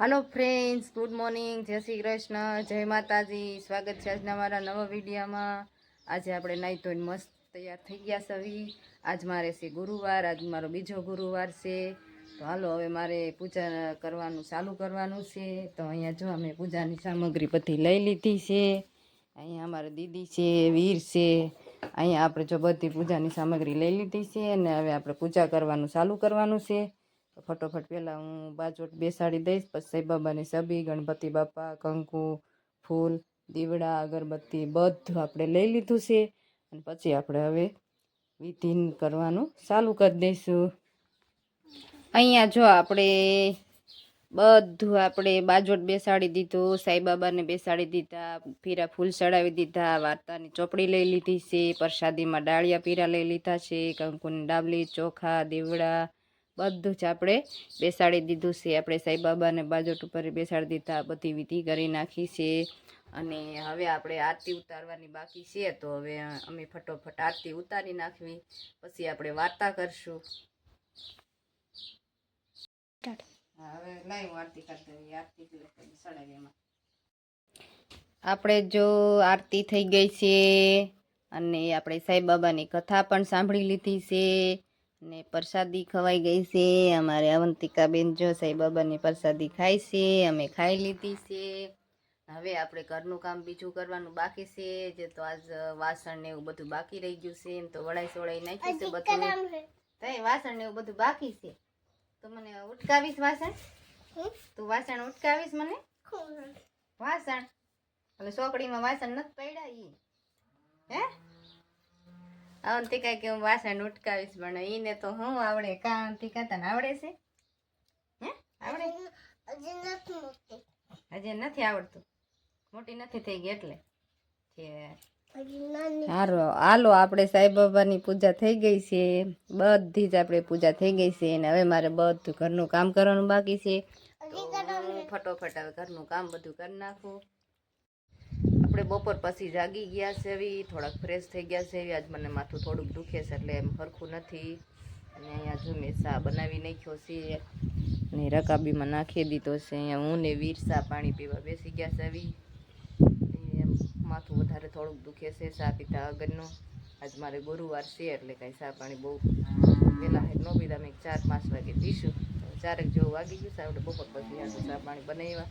હાલો friends good morning જય શ્રી કૃષ્ણ. જય માતાજી. સ્વાગત છે આજના મારા નવા વિડીયામાં. આજે આપણે નાહી ધોઈને મસ્ત તૈયાર થઈ ગયા સવી આજ મારે છે ગુરુવાર. આજ મારો બીજો ગુરુવાર છે. તો હાલો, હવે મારે પૂજા કરવાનું, ચાલુ કરવાનું છે. તો અહીંયા જો અમે પૂજાની સામગ્રી બધી લઈ લીધી છે. અહીંયા અમારે દીદી છે, વીર છે. અહીંયા આપણે જો બધી પૂજાની સામગ્રી લઈ લીધી છે અને હવે આપણે પૂજા કરવાનું, ચાલુ કરવાનું છે. ફટોફટ પહેલાં હું બાજોટ બેસાડી દઈશ, પછી સાંઈ બાબાની સબી ગણપતિ બાપા, કંકુ, ફૂલ, દીવડા, અગરબત્તી બધું આપણે લઈ લીધું છે. અને પછી આપણે હવે વિધિન કરવાનું ચાલુ કરી દઈશું. અહીંયા જો આપણે બધું આપણે બાજોટ બેસાડી દીધું સાંઈબાબાને બેસાડી દીધા, પીરા ફૂલ ચડાવી દીધા, વાર્તાની ચોપડી લઈ લીધી છે, પ્રસાદીમાં ડાળિયા પીરા લઈ લીધા છે, કંકુની ડાબલી, ચોખા, દીવડા બધું જ આપણે બેસાડી દીધું છે. આપણે સાંઈબાબાને બાજોટ ઉપર બેસાડી દીધા બધી વિધિ કરી નાખી છે. અને હવે આપણે આરતી ઉતારવાની બાકી છે તો હવે અમે ફટોફટ આરતી ઉતારી નાખવી. પછી આપણે વાર્તા કરશું. હવે લાઈ આરતી કરતી આરતી જ એમાં. આપણે જો આરતી થઈ ગઈ છે અને આપણે સાંઈબાબાની કથા પણ સાંભળી લીધી છે. ને પ્રસાદી ખવાઈ ગઈ છે. અમારે અવંતિકાબેન જો સાંઈબાબાની પ્રસાદી ખાય છે અમે ખાઈ લીધી છે. હવે આપણે ઘરનું કામ બીજું કરવાનું બાકી છે જે તો આજ વાસણ ને એવું બધું બાકી રહી ગયું છે એમ તો વડાઈ સોળાઈ નાખ્યું છે બધું. તઈ વાસણ ને એવું બધું બાકી છે. તો મને ઉટકાવીશ વાસણ? તું વાસણ ઉટકાવીશ મને? વાસણ? એટલે ચોકડીમાં વાસણ નથી પડ્યા ઈ. હે? અવંતિકા કે હું વાસણ ઉટકાવીશ પણ એને તો હું આવડે. કા અવંતિકા તને આવડે છે? હે? આવડે? હજી નથી આવડતું. મોટી નથી થઈ ગઈ એટલે. હારો હાલો આપણે સાંઈબાબાની પૂજા થઈ ગઈ છે. બધી જ આપણે પૂજા થઈ ગઈ છે અને હવે મારે બધું ઘરનું કામ કરવાનું બાકી છે. ફટોફટ હવે ઘરનું કામ બધું કરી નાખું. આપણે બપોર પછી જાગી ગયા છે એવી, થોડાક ફ્રેશ થઈ ગયા છે એવી. આજ મને માથું થોડુંક દુખે છે એટલે એમ સરખું નથી. અને અહીંયા જો મેં સા બનાવી નાખ્યો છે ને રકાબીમાં નાખી દીધો છે. અહીંયા હું ને વીર સા પાણી પીવા બેસી ગયા છે એવી. એમ માથું વધારે થોડુંક દુખે છે સા પીતા અગરનું આજ મારે ગુરુવાર છે એટલે કાંઈ સા પાણી બહુ પહેલાં હેઠ ન પીધા. મેં ચાર પાંચ વાગે પીશું. ચારેક જેવું વાગી ગયું આપણે બપોર પછી ચા પાણી બનાવ્યા.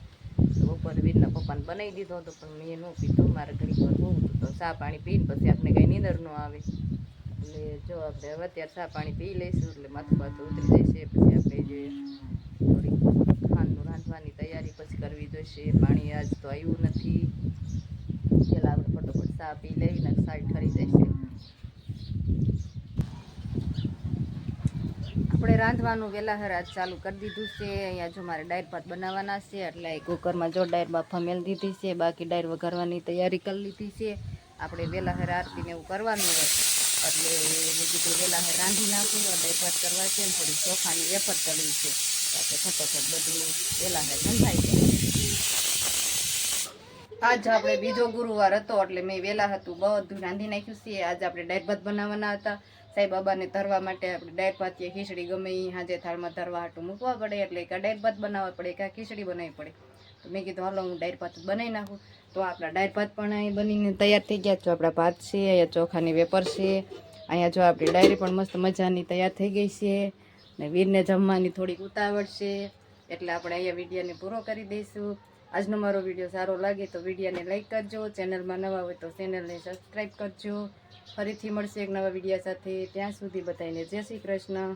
બપોરે વીરના પપ્પાને બનાવી દીધો હતો, પણ મેં ન પીધો. મારે ઘણી વાર તો ચા પાણી પીને પછી આપણે કાંઈ નીંદર ન આવે. એટલે જો આપણે હવે અત્યારે ચા પાણી પી લઈશું, એટલે માથું માથું ઉતરી જશે પછી આપણે જે થોડી ખાંડનું રાંધવાની તૈયારી પછી કરવી જોઈશે. પાણી આજ તો આવ્યું નથી. પહેલાં આપણે ફટોફટ ચા પી લઈને સાઈડ ઠરી જશે આપણે રાંધવાનું વેલાહર આજ ચાલુ કરી દીધું છે. અહીંયા જો મારે ડાયર ભાત બનાવવાના છે, એટલે કુકરમાં જો ડાયર બાફા મેળ દીધી છે, બાકી ડાયર વઘારવાની તૈયારી કરી લીધી છે. આપણે વેલાહર આરતીને એવું કરવાનું હોય, એટલે મેં કીધું વેલાહર રાંધી નાખું ડાયર ભાત કરવા છે ને થોડી ચોખાની વેફર તળવી છે. આપણે ફટોફટ બધું વેલાહર રંધાઈ જાય. આજ આપણે બીજો ગુરુવાર હતો, એટલે મેં વહેલા હતું બધું રાંધી નાખ્યું છે. આજે આપણે ડાયર ભાત બનાવવાના હતા. સાંઈબાબાને ધરવા માટે આપણે ડાયર ભાત ખીચડી ગમે એ હાજે થાળમાં ધરવા હાટું મૂકવા પડે, એટલે કાં ડાયર ભાત બનાવવા પડે કાં ખીચડી બનાવવી પડે. તો મેં કીધું, હાલો, હું ડાયર ભાત બનાવી નાખું. તો આપણા ડાયર ભાત પણ અહીં બનીને તૈયાર થઈ ગયા. જો આપણા ભાત છે, અહીંયા ચોખાની વેપર છે, અહીંયા જો આપણી ડાયરી પણ મસ્ત મજાની તૈયાર થઈ ગઈ છે. ને વીરને જમવાની થોડીક ઉતાવળ છે, એટલે આપણે અહીંયા વિડીયોને પૂરો કરી દઈશું. આજનો મારો વીડિયો સારો લાગે તો વિડીયોને લાઈક કરજો. ચેનલમાં નવા હોય તો ચેનલને સબસ્ક્રાઈબ કરજો. ફરીથી મળશે એક નવા વીડિયો સાથે. ત્યાં સુધી બતાવીને જય શ્રી કૃષ્ણ.